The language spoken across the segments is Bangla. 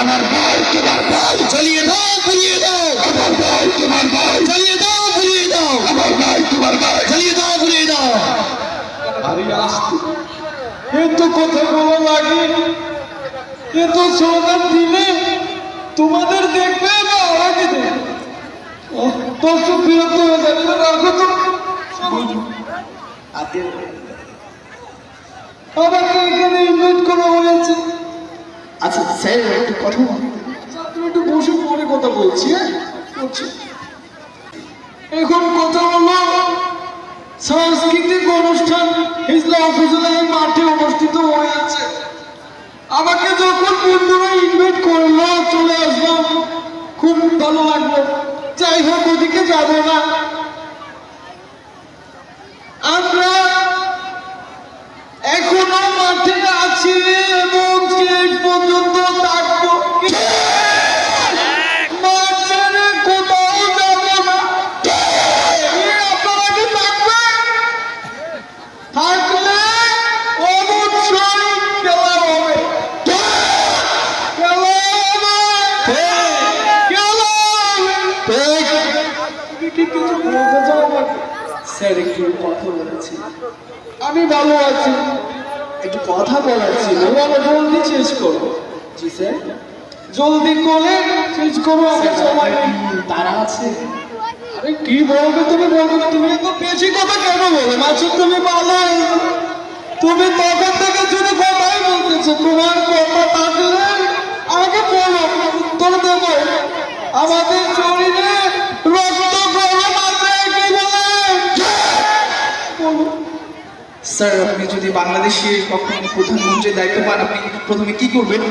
আমার ভাই তোমার ভাই। চালিয়ে দাও ফুরিয়ে দাও। আমার ভাই তোমার ভাই। চালিয়ে দাও ফুরিয়ে দাও। আমার ভাই তোমার ভাই। চালিয়ে দাও ফুরিয়ে দাও। আরে আসতে। কিন্তু কথাগুলো লাগে কিন্তু স্লোগান দিলে তোমাদের দেখবে না আমাকে দেখবে? দর্শক বিরক্ত হয়ে যাবে না, রাখো তো আমাকে এখানে ইনভাইট করা হয়েছে। স্যার তুমি একটু বসে কথা বলছি হ্যাঁ? এখন কথা হলো, সাংস্কৃতিক অনুষ্ঠান হিজলা উপজেলার মাঠে অনুষ্ঠিত হয়েছে আমাকে যখন বন্ধুরা ইনভাইট করল, চলে আসলাম, খুব ভালো লাগল। যাই হোক, ওদিকে যাব না। কি কিছু? স্যার একটু কথা বলেছি। আমি ভালো আছি। একটু কথা বলার ছিল। বলো জলদি শেষ করো। জি স্যার। জলদি করে শেষ করো আমি সময় তারা আছে। আরে কি বলবে তুমি? বলবে তুমি এত বেশি কথা কেন বলে? মাসুদ তুমি ভালো। তুমি তখন থেকে শুধু কথাই বলতেছো। তোমার কথা থাকলে আমাকে বলো। উত্তর দেব। আমাদের শরীরে স্যার, আপনি যদি বাংলাদেশে কখনো প্রধানমন্ত্রীর দায়িত্ব পান, আপনি প্রথমে কি করবেন?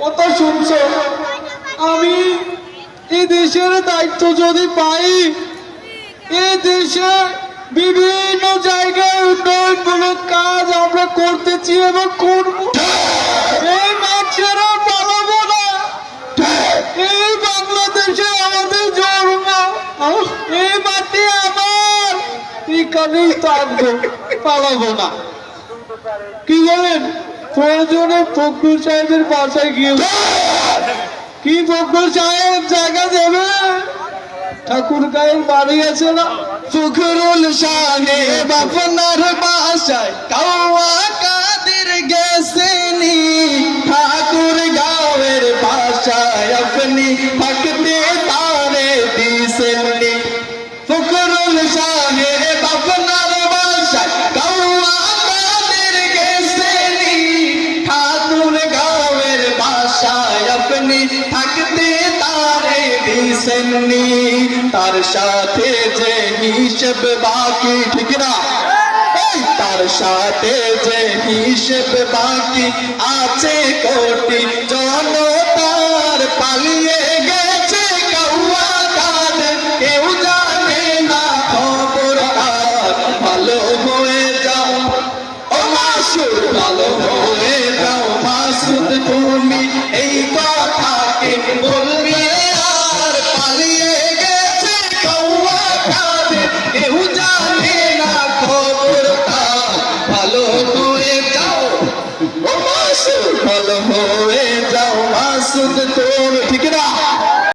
কথা শুনছো? আমি এই দেশের দায়িত্ব যদি পাই এই দেশে বিভিন্ন জায়গায় উন্নয়নমূলক কাজ আমরা করতেছি এবং করব। এই মাছেরা পালাবো না। এই বাংলাদেশে আমাদের জন্ম। এই মাটি আমার এখানেই থাকব। পালাবো না। কি বলেন? প্রয়োজনে ফখরুল সাহেবের বাসায় গিয়ে কি ফখরুল সাহেব, জায়গা দেবে? ঠাকুর গায়ের বাড়ি আছে না? ফখরুল সাহেব আপনার বাসায়। কাওয়া আপনি থাকতে তারে দিছেননি তার সাথে যে হিসেব বাকি, ঠিক না? তার সাথে যে হিসেব বাকি আছে কোটি। পালিয়ে গেছে কাউয়া কাদ কেউ জানে না খবর আর। ভালো হয়ে যাও। ও মাসুদ, ভালো হয়ে যাও মাসুদ, তুমি সফল হয়ে যাও মাসুদ তোর ঠিক না?